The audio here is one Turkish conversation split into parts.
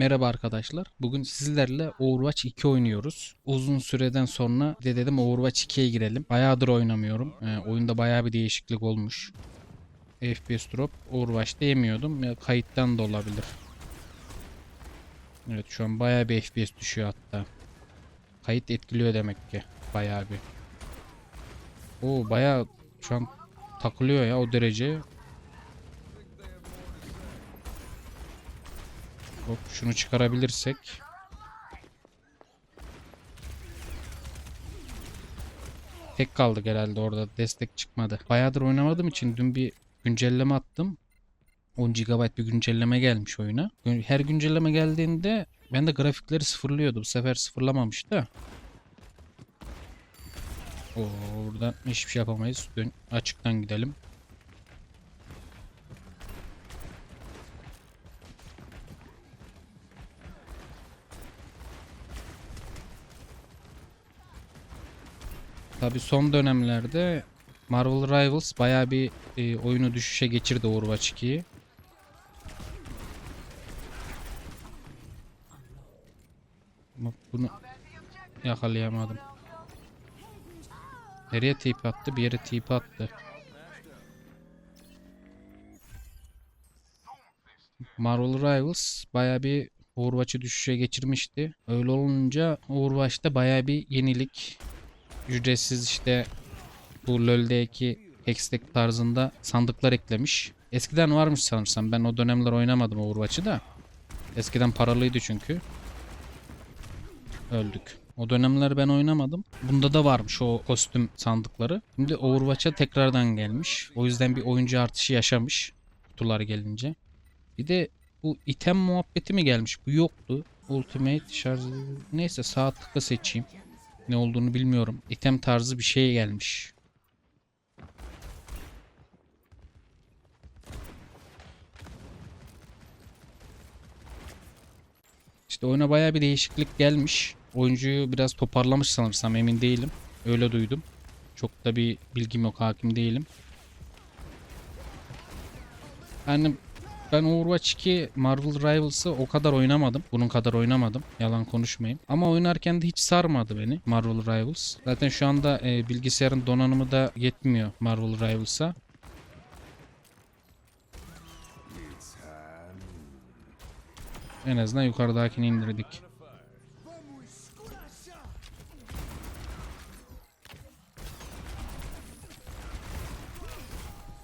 Merhaba arkadaşlar. Bugün sizlerle Overwatch 2 oynuyoruz. Uzun süreden sonra de dedim Overwatch 2'ye girelim. Bayağıdır oynamıyorum. Ee, oyunda bayağı bir değişiklik olmuş. FPS drop Overwatch'ta yemiyordum. Ya kayıttan da olabilir. Evet şu an bayağı bir FPS düşüyor hatta. Kayıt etkiliyor demek ki. Bayağı bir. Oo bayağı şu an takılıyor ya o derece. Hop şunu çıkarabilirsek. Tek kaldık herhalde orada destek çıkmadı. Bayağıdır oynamadığım için dün bir güncelleme attım. 10 GB bir güncelleme gelmiş oyuna. Her güncelleme geldiğinde ben de grafikleri sıfırlıyordu. Bu sefer sıfırlamamış da. Oo, buradan hiçbir şey yapamayız. Dön açıktan gidelim. Tabi son dönemlerde Marvel Rivals bayağı bir e, oyunu düşüşe geçirdi Overwatch 2'yi. Ama bunu yakalayamadım. Nereye tip attı? Bir yere tip attı. Marvel Rivals bayağı bir Overwatch'ı düşüşe geçirmişti. Öyle olunca Overwatch'ta bayağı bir yenilik ücretsiz işte bu LoL'deki Hextech tarzında sandıklar eklemiş. Eskiden varmış sanırsam. Ben o dönemler oynamadım Overwatch'ı da. Eskiden paralıydı çünkü. Öldük. O dönemler ben oynamadım. Bunda da varmış o kostüm sandıkları. Şimdi Overwatch'a tekrardan gelmiş. O yüzden bir oyuncu artışı yaşamış. Kutular gelince. Bir de bu item muhabbeti mi gelmiş? Bu yoktu. Ultimate şarj... Neyse sağ tıkla seçeyim. Ne olduğunu bilmiyorum. İtem tarzı bir şey gelmiş. İşte oyuna baya bir değişiklik gelmiş. Oyuncuyu biraz toparlamış sanırsam emin değilim. Öyle duydum. Çok da bir bilgim yok hakim değilim. Yani ben Overwatch 2 Marvel Rivals'ı o kadar oynamadım. Bunun kadar oynamadım. Yalan konuşmayayım. Ama oynarken de hiç sarmadı beni Marvel Rivals. Zaten şu anda e, bilgisayarın donanımı da yetmiyor Marvel Rivals'a. En azından yukarıdakini indirdik.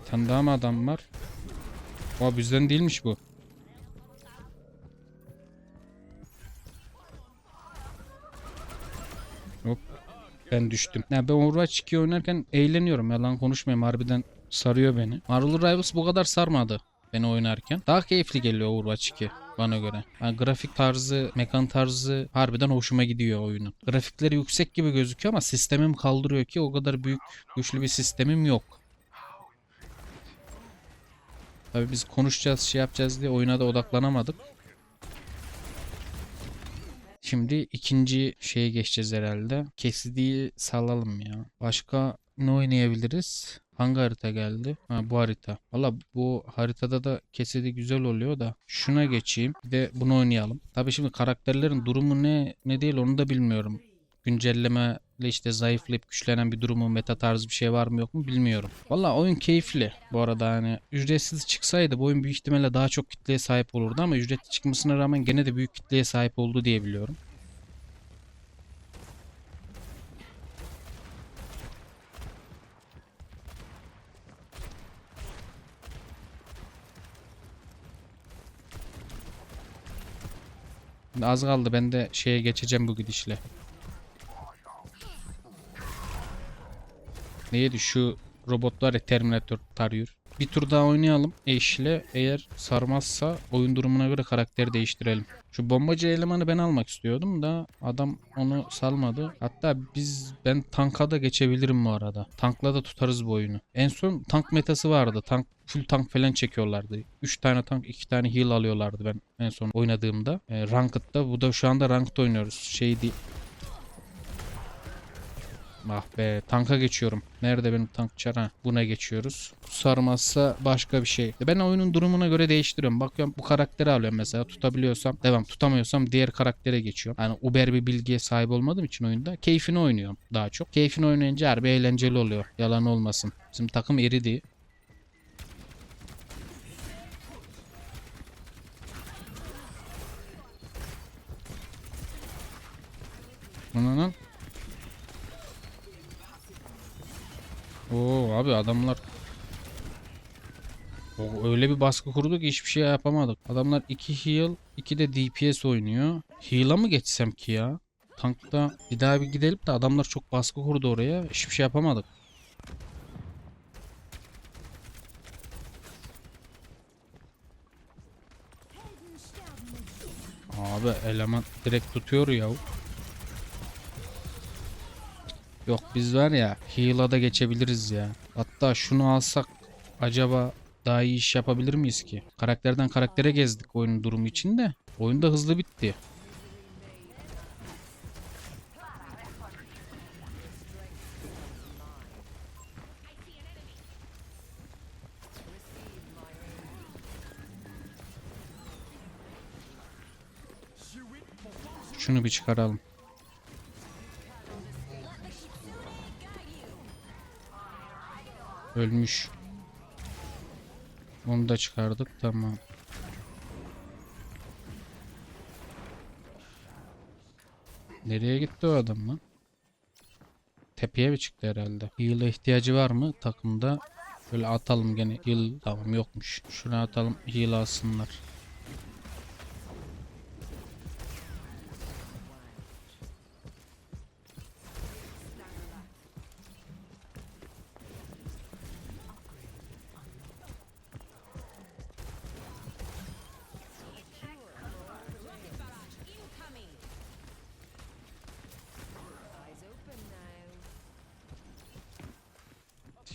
Bir tane daha mı adam var? Aa bizden değilmiş bu. Hop. Ben düştüm. Ya ben Overwatch 2 oynarken eğleniyorum. Yalan konuşmayayım. Harbiden sarıyor beni. Marvel Rivals bu kadar sarmadı beni oynarken. Daha keyifli geliyor Overwatch 2 bana göre. Yani grafik tarzı, mekan tarzı harbiden hoşuma gidiyor oyunun. Grafikleri yüksek gibi gözüküyor ama sistemim kaldırıyor ki o kadar büyük güçlü bir sistemim yok. Tabii biz konuşacağız, şey yapacağız diye oyuna da odaklanamadık. Şimdi ikinci şeye geçeceğiz herhalde. Kesidiyi salalım ya. Başka ne oynayabiliriz? Hangi harita geldi? Ha bu harita. Valla bu haritada da kesidi güzel oluyor da. Şuna geçeyim. Bir de bunu oynayalım. Tabii şimdi karakterlerin durumu ne ne değil onu da bilmiyorum. Güncellemeyle işte zayıflayıp güçlenen bir durumu meta tarzı bir şey var mı yok mu bilmiyorum. Valla oyun keyifli. Bu arada hani ücretsiz çıksaydı bu oyun büyük ihtimalle daha çok kitleye sahip olurdu ama ücretli çıkmasına rağmen gene de büyük kitleye sahip oldu diye biliyorum. Az kaldı ben de şeye geçeceğim bu gidişle. Neydi şu robot var ya Terminator tarıyor. Bir tur daha oynayalım eşle. Eğer sarmazsa oyun durumuna göre karakteri değiştirelim. Şu bombacı elemanı ben almak istiyordum da adam onu salmadı. Hatta biz ben tanka da geçebilirim bu arada. Tankla da tutarız bu oyunu. En son tank metası vardı. Tank full tank falan çekiyorlardı. 3 tane tank 2 tane heal alıyorlardı ben en son oynadığımda. E, Ranked'da bu da şu anda Ranked oynuyoruz. Şey değil. Ah be tanka geçiyorum. Nerede benim tank çar? Ha, buna geçiyoruz. Sarmazsa başka bir şey. Ben oyunun durumuna göre değiştiriyorum. Bakıyorum bu karakteri alıyorum mesela. Tutabiliyorsam devam. Tutamıyorsam diğer karaktere geçiyorum. Yani uber bir bilgiye sahip olmadığım için oyunda keyfini oynuyorum daha çok. Keyfini oynayınca harbi eğlenceli oluyor. Yalan olmasın. Bizim takım eridi. Ananın. Oo abi adamlar o öyle bir baskı kurdu ki hiçbir şey yapamadık. Adamlar 2 heal, 2 de DPS oynuyor. Heal'a mı geçsem ki ya? Tankta bir daha bir gidelim de adamlar çok baskı kurdu oraya. Hiçbir şey yapamadık. Abi eleman direkt tutuyor ya. Yok biz var ya heal'a da geçebiliriz ya. Hatta şunu alsak acaba daha iyi iş yapabilir miyiz ki? Karakterden karaktere gezdik oyunun durumu için de. Oyun da hızlı bitti. Şunu bir çıkaralım. Ölmüş. Onu da çıkardık. Tamam. Nereye gitti o adam lan? Tepeye mi çıktı herhalde? Heal'a ihtiyacı var mı takımda? Böyle atalım gene. Heal tamam yokmuş. Şuna atalım heal alsınlar.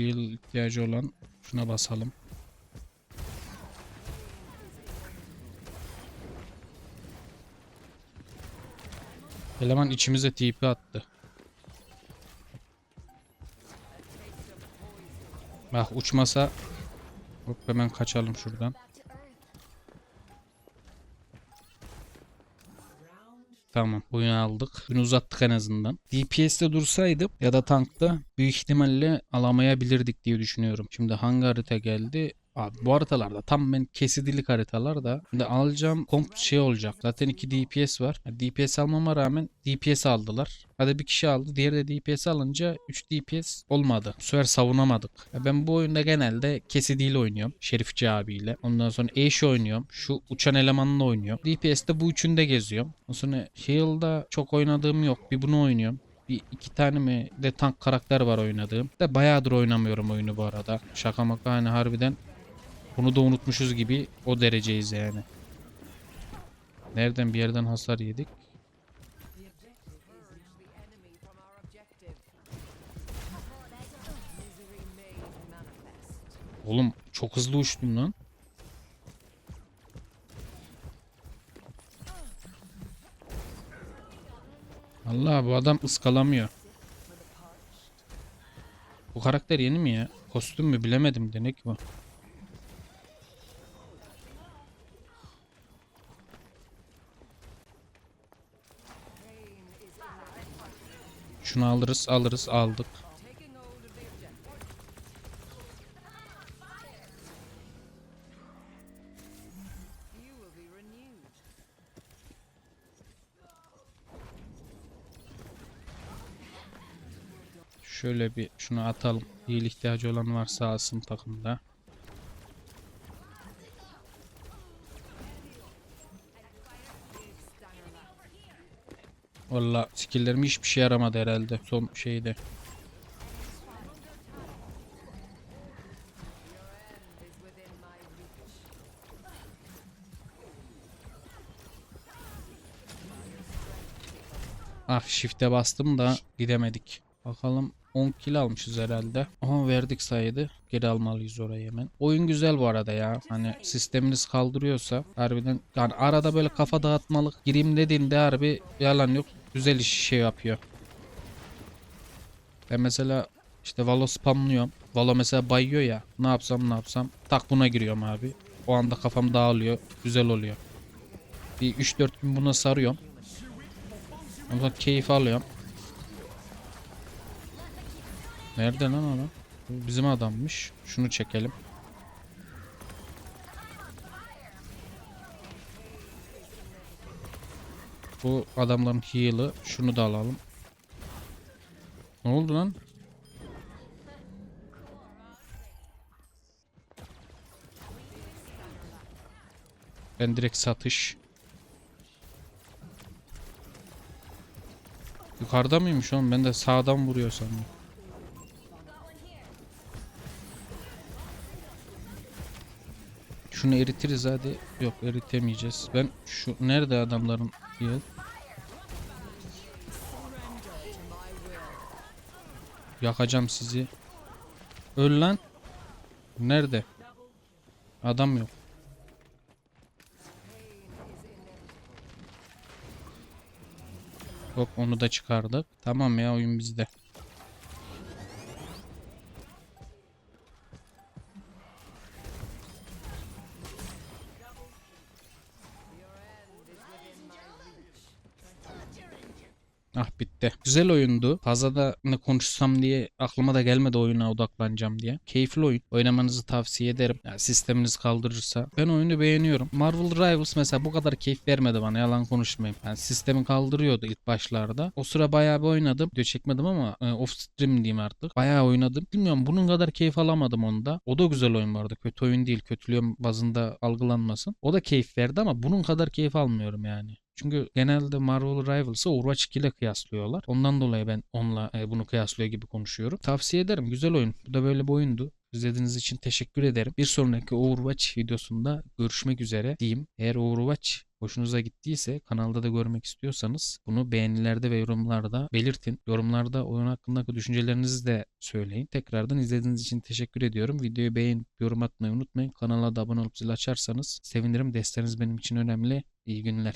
Heal ihtiyacı olan şuna basalım. Eleman içimize TP attı. Bak uçmasa Hop hemen kaçalım şuradan. Tamam oyunu aldık. Bunu uzattık en azından. DPS'te dursaydım ya da tankta büyük ihtimalle alamayabilirdik diye düşünüyorum. Şimdi hangi harita geldi? Abi bu haritalarda tam ben kesidilik haritalar da şimdi alacağım komp şey olacak. Zaten 2 DPS var. DPS almama rağmen DPS aldılar. Hadi bir kişi aldı. Diğeri de DPS alınca 3 DPS olmadı. Bu sefer savunamadık. Ya Ben bu oyunda genelde kesidiyle oynuyorum. Şerifçi abiyle. Ondan sonra Ashe oynuyorum. Şu uçan elemanla oynuyorum. DPS'te bu üçünde geziyorum. Ondan sonra Heal'da çok oynadığım yok. Bir bunu oynuyorum. Bir iki tane mi de tank karakter var oynadığım. De bayağıdır oynamıyorum oyunu bu arada. Şaka maka hani harbiden bunu da unutmuşuz gibi o dereceyiz yani. Nereden bir yerden hasar yedik? Oğlum çok hızlı uçtum lan. Allah bu adam ıskalamıyor. Bu karakter yeni mi ya? Kostüm mü bilemedim de ne ki bu? Şunu alırız alırız aldık. Şöyle bir şunu atalım. Heal ihtiyacı olan varsa alsın takımda. Valla skilllerim hiçbir şey yaramadı herhalde son şeyde. Ah shift'e bastım da gidemedik. Bakalım 10 kill almışız herhalde. Aha verdik sayıdı. Geri almalıyız orayı hemen. Oyun güzel bu arada ya. Hani sisteminiz kaldırıyorsa harbiden yani arada böyle kafa dağıtmalık gireyim dediğinde harbi yalan yok. Güzel iş şey yapıyor. Ben mesela işte Valo spamlıyorum. Valo mesela bayıyor ya. Ne yapsam ne yapsam. Tak buna giriyorum abi. O anda kafam dağılıyor. Güzel oluyor. Bir 3-4 gün buna sarıyorum. Ondan keyif alıyorum. Nerede lan? Bu bizim adammış. Şunu çekelim. Bu adamların heal'ı. Şunu da alalım. Ne oldu lan? Ben direkt satış. Yukarıda mıymış oğlum? Ben de sağdan vuruyor sandım. Şunu eritiriz hadi. Yok eritemeyeceğiz. Ben şu nerede adamların heal? Yakacağım sizi. Öl lan. Nerede? Adam yok. Hop onu da çıkardık. Tamam ya oyun bizde. Ah bitti. Güzel oyundu. Fazla da ne konuşsam diye aklıma da gelmedi oyuna odaklanacağım diye. Keyifli oyun. Oynamanızı tavsiye ederim. Ya, sisteminiz kaldırırsa. Ben oyunu beğeniyorum. Marvel Rivals mesela bu kadar keyif vermedi bana. Yalan konuşmayayım. Yani sistemi kaldırıyordu ilk başlarda. O sıra bayağı bir oynadım. Video çekmedim ama e, off stream diyeyim artık. Bayağı oynadım. Bilmiyorum bunun kadar keyif alamadım onda. O da güzel oyun vardı. Kötü oyun değil. Kötülüğüm bazında algılanmasın. O da keyif verdi ama bunun kadar keyif almıyorum yani. Çünkü genelde Marvel Rivals'ı Overwatch 2 ile kıyaslıyorlar. Ondan dolayı ben onunla e, bunu kıyaslıyor gibi konuşuyorum. Tavsiye ederim. Güzel oyun. Bu da böyle bir oyundu. İzlediğiniz için teşekkür ederim. Bir sonraki Overwatch videosunda görüşmek üzere diyeyim. Eğer Overwatch hoşunuza gittiyse kanalda da görmek istiyorsanız bunu beğenilerde ve yorumlarda belirtin. Yorumlarda oyun hakkındaki düşüncelerinizi de söyleyin. Tekrardan izlediğiniz için teşekkür ediyorum. Videoyu beğenip yorum atmayı unutmayın. Kanala da abone olup zil açarsanız sevinirim. Desteğiniz benim için önemli. İyi günler.